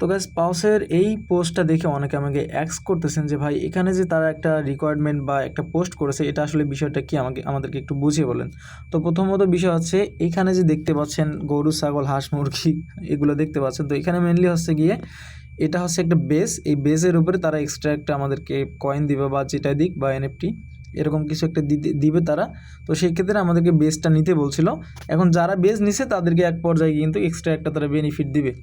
তো গাইজ পাউসের এই পোস্টটা দেখে অনেকে আমাকে অ্যাক্স করতেছেন যে, ভাই, এখানে যে তারা একটা রিকোয়ারমেন্ট বা একটা পোস্ট করেছে, এটা আসলে বিষয়টা কি? আমাকে, আমাদেরকে একটু বুঝিয়ে বলেন। তো প্রথমত বিষয় হচ্ছে, এখানে যে দেখতে পাচ্ছেন গরু, ছাগল, হাঁস, মুরগি, এগুলো দেখতে পাচ্ছেন। তো এখানে মেনলি হচ্ছে গিয়ে, এটা হচ্ছে একটা বেস এই বেসের উপরে তারা এক্সট্রা একটা আমাদেরকে কয়েন দিবে বা যেটা দিক বা এনএফটি এরকম কিছু একটা দিতে- দিবে তারা। তো সেই ক্ষেত্রে আমাদেরকে বেসটা নিতে বলছিল। এখন যারা বেস নিছে, তাদেরকে এক পর্যায়ে কিন্তু এক্সট্রা একটা তারা বেনিফিট দিবে।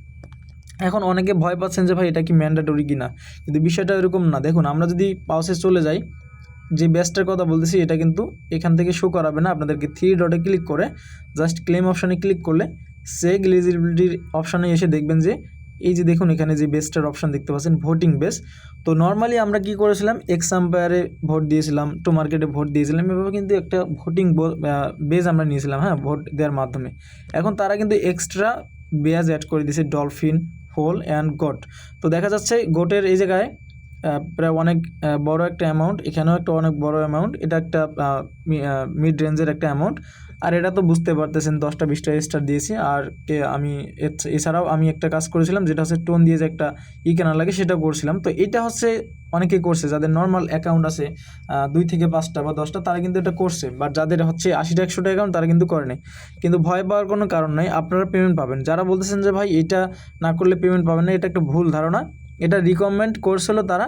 এখন অনেকে ভয় পাচ্ছেন যে, ভাই, এটা কি ম্যান্ডেটরি কি না কিন্তু বিষয়টা এরকম না। দেখুন, আমরা যদি পাউসে চলে যাই, যে বেস্টের কথা বলতেছি, এটা কিন্তু এখান থেকে শো করাবে না। আপনাদেরকে থ্রি ডটে ক্লিক করে জাস্ট ক্লেম অপশানে ক্লিক করলে সেগ এলিজিবিলিটির অপশানে এসে দেখবেন যে, এই যে দেখুন, এখানে যে বেস্টের অপশান দেখতে পাচ্ছেন ভোটিং বেস তো নর্মালি আমরা কি করেছিলাম? এক্স আম্পায়ারে ভোট দিয়েছিলাম টু মার্কেটে ভোট দিয়েছিলাম, এভাবে কিন্তু একটা ভোটিং বেজ আমরা নিয়েছিলাম হ্যাঁ ভোট দেওয়ার মাধ্যমে। এখন তারা কিন্তু এক্সট্রা বেয়াজ অ্যাড করে দিয়েছে ডলফিন হোল অ্যান্ড গোট। তো দেখা যাচ্ছে গোটের এই জায়গায় প্রায় অনেক বড় একটা অ্যামাউন্ট এখানেও একটা অনেক বড় অ্যামাউন্ট এটা একটা মিড রেঞ্জের একটা অ্যামাউন্ট আর এটা তো বুঝতে পারতেছেন, দশটা, বিশটা স্টার দিয়েছি, আর কে, আমি এছাড়াও আমি একটা কাজ করেছিলাম, যেটা হচ্ছে টোন দিয়ে যে একটা ই কেনা লাগে, সেটা করছিলাম, তো এটা হচ্ছে অনেকেই করছে, যাদের নর্মাল অ্যাকাউন্ট আছে দুই থেকে পাঁচটা বা দশটা, তারা কিন্তু এটা করছে বাট যাদের হচ্ছে আশিটা, একশোটা অ্যাকাউন্ট তারা কিন্তু করে করেনি কিন্তু ভয় পাওয়ার কোনো কারণ নাই, আপনারা পেমেন্ট পাবেন, যারা বলতেছেন যে ভাই এটা না করলে পেমেন্ট পাবেন না, এটা একটা ভুল ধারণা এটা রিকমেন্ড করছিল তারা।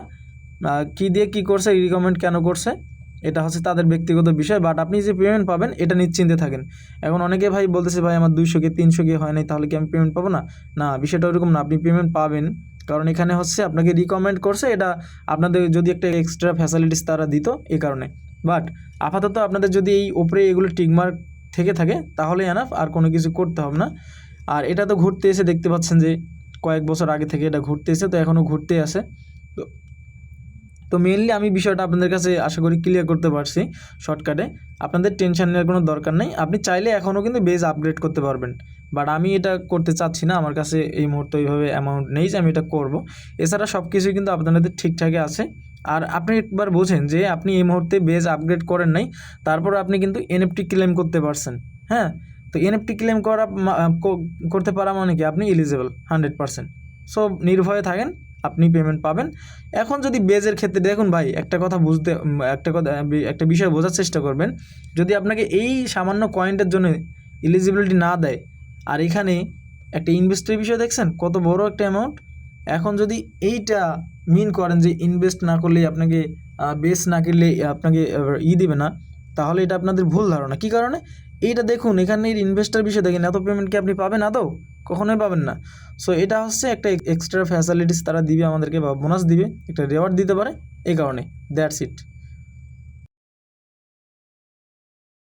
কি দিয়ে কি করছে রিকমেন্ড কেন করছে, এটা হচ্ছে তাদের ব্যক্তিগত বিষয় বাট আপনি যে পেমেন্ট পাবেন, এটা নিশ্চিন্তে থাকেন। এখন অনেকে ভাই বলতেছে, ভাই, আমার দুইশো কে, তিনশো কে হয় নাই, তাহলে কি আমি পেমেন্ট পাবো না? না, বিষয়টা ওরকম না, আপনি পেমেন্ট পাবেন। কারণ এখানে হচ্ছে আপনাকে রিকমেন্ড করছে, এটা আপনাদের যদি একটা এক্সট্রা ফ্যাসিলিটিস তারা দিত এই কারণে। বাট আপাতত আপনাদের যদি এই ওপরে এগুলো টিকমার্ক থেকে থাকে তাহলে এনাফ আর কোনো কিছু করতে হবে না। আর এটা তো ঘুরতে এসে দেখতে পাচ্ছেন যে কয়েক বছর আগে থেকে এটা ঘুরতে এসে তো এখনও ঘুরতে আসে তো তো মেনলি আমি বিষয়টা আপনাদের কাছে আশা করি ক্লিয়ার করতে পারছি শর্টকাটে আপনাদের টেনশন নেওয়ার কোনো দরকার নেই। আপনি চাইলে এখনও কিন্তু বেজ আপগ্রেড করতে পারবেন। বাট আমি এটা করতে চাচ্ছি না, আমার কাছে এই মুহূর্তে এইভাবে অ্যামাউন্ট নেই যে আমি এটা করব। এছাড়া সব কিছুই কিন্তু আপনাদের ঠিকঠাকই আছে। আর আপনি একবার বোঝেন যে আপনি এই মুহূর্তে বেজ আপগ্রেড করেন নাই, তারপর আপনি কিন্তু এনএফটি ক্লেম করতে পারছেন। হ্যাঁ? তো এনএফটি ক্লেম করা করতে পারা মানে কি? আপনি এলিজেবল হান্ড্রেড পারসেন্ট সো নির্ভয়ে থাকেন, আপনি পেমেন্ট পাবেন। এখন যদি বেজের ক্ষেত্রে দেখুন ভাই, একটা কথা বুঝতে একটা কথা একটা বিষয় বোঝার চেষ্টা করবেন। যদি আপনাকে এই সামান্য কয়েনটার জন্য এলিজিবিলিটি না দেয়, আর এখানে একটা ইনভেস্টের বিষয় দেখছেন, কত বড় একটা অ্যামাউন্ট এখন যদি এইটা মিন করেন যে ইনভেস্ট না করলে আপনাকে বেস না কিনলে আপনাকে ই দিবে না, তাহলে এটা আপনাদের ভুল ধারণা। কী কারণে? এইটা দেখুন এখানে ইনভেস্টার বিষয় দেখেন, এত পেমেন্ট কি আপনি পাবেন আদৌ? কখনোই পাবেন না। সো এটা হচ্ছে একটা এক্সট্রা ফ্যাসিলিটিস তারা দিবে, আমাদেরকে বা বোনাস দিবে, একটা রেওয়ার্ড দিতে পারে, এই কারণে দ্যাটস ইট